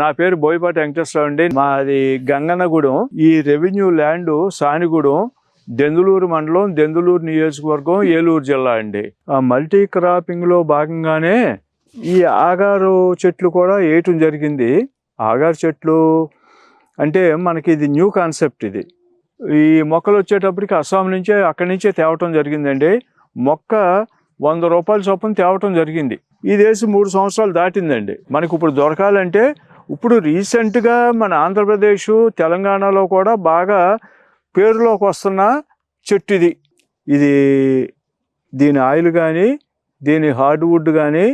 నా పేరు బోయపాటి వెంకటేశ్వరరావు అండి. మాది గంగన్నగూడెం. ఈ రెవెన్యూ ల్యాండ్ సానిగూడెం దెందులూరు మండలం దెందులూరు నియోజకవర్గం ఏలూరు జిల్లా అండి. ఆ మల్టీ క్రాపింగ్లో భాగంగానే ఈ ఆగారు చెట్లు కూడా వేయటం జరిగింది. ఆగారు చెట్లు అంటే మనకి ఇది న్యూ కాన్సెప్ట్ ఇది. ఈ మొక్కలు వచ్చేటప్పటికి అస్సాం నుంచే అక్కడి నుంచే తేవటం జరిగిందండి. మొక్క వంద రూపాయల చొప్పున తేవటం జరిగింది. ఈ దేశం మూడు సంవత్సరాలు దాటిందండి. మనకు ఇప్పుడు దొరకాలంటే ఇప్పుడు రీసెంట్గా మన ఆంధ్రప్రదేశ్ తెలంగాణలో కూడా బాగా పేరులోకి వస్తున్న చెట్టు ఇది ఇది దీని ఆయిల్ కానీ దీని హార్డ్వుడ్ కానీ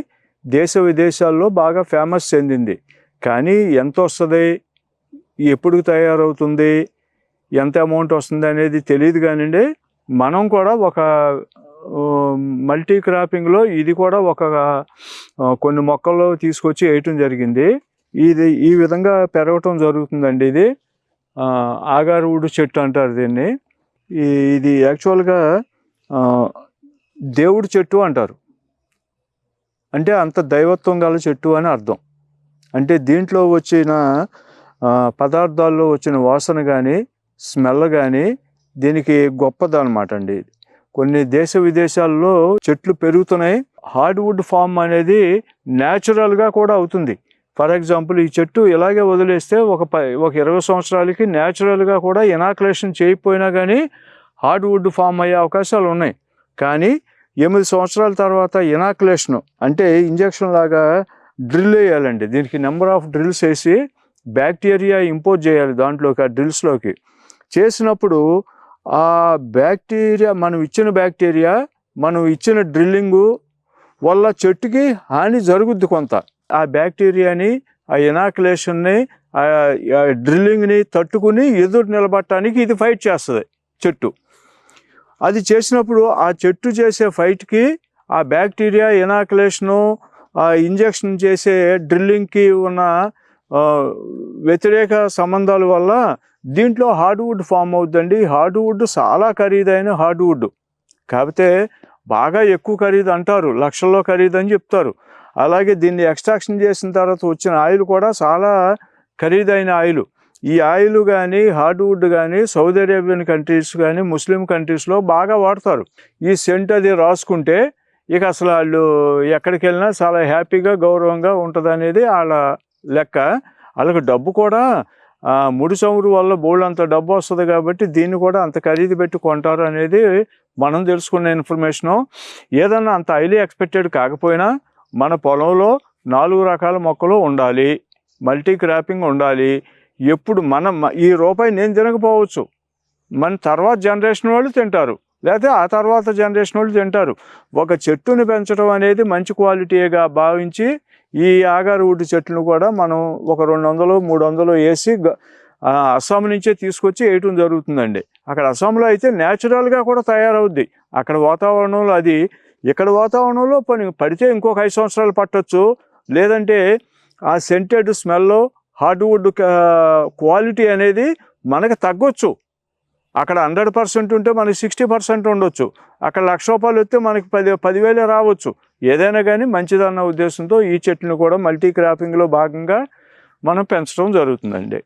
దేశ విదేశాల్లో బాగా ఫేమస్ చెందింది. కానీ ఎంత వస్తుంది? ఎప్పుడు తయారవుతుంది? ఎంత అమౌంట్ వస్తుంది అనేది తెలియదు కానివ్వండి మనం కూడా ఒక మల్టీ క్రాపింగ్లో ఇది కూడా ఒక కొన్ని మొక్కలు తీసుకొచ్చి వేయటం జరిగింది. ఇది ఈ విధంగా పెరగటం జరుగుతుందండి ఇది. ఆ, ఆగారువుడు చెట్టు అంటారు దీన్ని. ఈ- ఇది యాక్చువల్గా దేవుడు చెట్టు అంటారు. అంటే అంత దైవత్వం గల చెట్టు అని అర్థం. అంటే దీంట్లో వచ్చిన పదార్థాల్లో వచ్చిన వాసన కానీ స్మెల్ కానీ దీనికి గొప్పదనమాట అండి ఇది. కొన్ని దేశ విదేశాల్లో చెట్లు పెరుగుతున్నాయి. హార్డ్వుడ్ ఫామ్ అనేది న్యాచురల్గా కూడా అవుతుంది. ఫర్ ఎగ్జాంపుల్ ఈ చెట్టు ఇలాగే వదిలేస్తే ఒక పై ఒక ఇరవై సంవత్సరాలకి న్యాచురల్గా కూడా ఇనాక్యులేషన్ చేయకపోయినా కానీ హార్డ్వుడ్ ఫామ్ అయ్యే అవకాశాలు ఉన్నాయి. కానీ ఎనిమిది సంవత్సరాల తర్వాత ఇనాక్యులేషన్ అంటే ఇంజెక్షన్ లాగా డ్రిల్ వేయాలండి. దీనికి నెంబర్ ఆఫ్ డ్రిల్స్ వేసి బ్యాక్టీరియా ఇంపోజ్ చేయాలి దాంట్లోకి ఆ డ్రిల్స్లోకి. చేసినప్పుడు ఆ బ్యాక్టీరియా మనం ఇచ్చిన బ్యాక్టీరియా మనం ఇచ్చిన డ్రిల్లింగు వల్ల చెట్టుకి హాని జరుగుద్ది కొంత. ఆ బ్యాక్టీరియాని ఆ ఇనాక్యులేషన్ని ఆ డ్రిల్లింగ్ని తట్టుకుని ఎదురు నిలబట్టడానికి ఇది ఫైట్ చేస్తుంది చెట్టు. అది చేసినప్పుడు ఆ చెట్టు చేసే ఫైట్కి ఆ బ్యాక్టీరియా ఇనాక్యులేషను ఆ ఇంజెక్షన్ చేసే డ్రిల్లింగ్కి ఉన్న వ్యతిరేక సంబంధాల వల్ల దీంట్లో హార్డ్వుడ్ ఫామ్ అవుతుందండి హార్డ్వుడ్ చాలా ఖరీదైన హార్డ్వుడ్. కాకపోతే బాగా ఎక్కువ ఖరీదు అంటారు. లక్షల్లో ఖరీదు అని చెప్తారు. అలాగే దీన్ని ఎక్స్ట్రాక్షన్ చేసిన తర్వాత వచ్చిన ఆయిల్ కూడా చాలా ఖరీదైన ఆయిల్. ఈ ఆయిల్ కానీ హార్డ్వుడ్ కానీ సౌదీ అరేబియన్ కంట్రీస్ కానీ ముస్లిం కంట్రీస్లో బాగా వాడతారు. ఈ సెంట్ అది రాసుకుంటే ఇక అసలు వాళ్ళు ఎక్కడికి వెళ్ళినా చాలా హ్యాపీగా గౌరవంగా ఉంటుంది అనేది వాళ్ళ లెక్క. వాళ్ళకి డబ్బు కూడా ముడి చమురు వల్ల బోల్డ్ అంత డబ్బు వస్తుంది కాబట్టి దీన్ని కూడా అంత ఖరీదు పెట్టి కొంటారు అనేది మనం తెలుసుకున్న ఇన్ఫర్మేషను. ఏదన్నా అంత హైలీ ఎక్స్పెక్టెడ్ కాకపోయినా మన పొలంలో నాలుగు రకాల మొక్కలు ఉండాలి. మల్టీ క్రాపింగ్ ఉండాలి. ఎప్పుడు మనం ఈ రూపాయి నేను తినకపోవచ్చు. మన తర్వాత జనరేషన్ వాళ్ళు తింటారు. లేకపోతే ఆ తర్వాత జనరేషన్ వాళ్ళు తింటారు. ఒక చెట్టుని పెంచడం అనేది మంచి క్వాలిటీగా భావించి ఈ ఆగారు చెట్లను కూడా మనం ఒక రెండు వందలు మూడు వందలు వేసి అస్సాం నుంచే తీసుకొచ్చి వేయటం జరుగుతుందండి. అక్కడ అస్సాంలో అయితే న్యాచురల్గా కూడా తయారవుద్ది. అక్కడ వాతావరణంలో అది ఇక్కడ వాతావరణంలో పని పడితే ఇంకొక ఐదు సంవత్సరాలు పట్టొచ్చు. లేదంటే ఆ సెంటెడ్ స్మెల్ హార్డ్వుడ్ క్వాలిటీ అనేది మనకి తగ్గొచ్చు. అక్కడ హండ్రెడ్ పర్సెంట్ ఉంటే మనకి సిక్స్టీ పర్సెంట్ ఉండొచ్చు. అక్కడ లక్ష రూపాయలు వస్తే మనకి పది పదివేలే రావచ్చు. ఏదైనా కానీ మంచిదన్న ఉద్దేశంతో ఈ చెట్లను కూడా మల్టీ క్రాపింగ్లో భాగంగా మనం పెంచడం జరుగుతుందండి.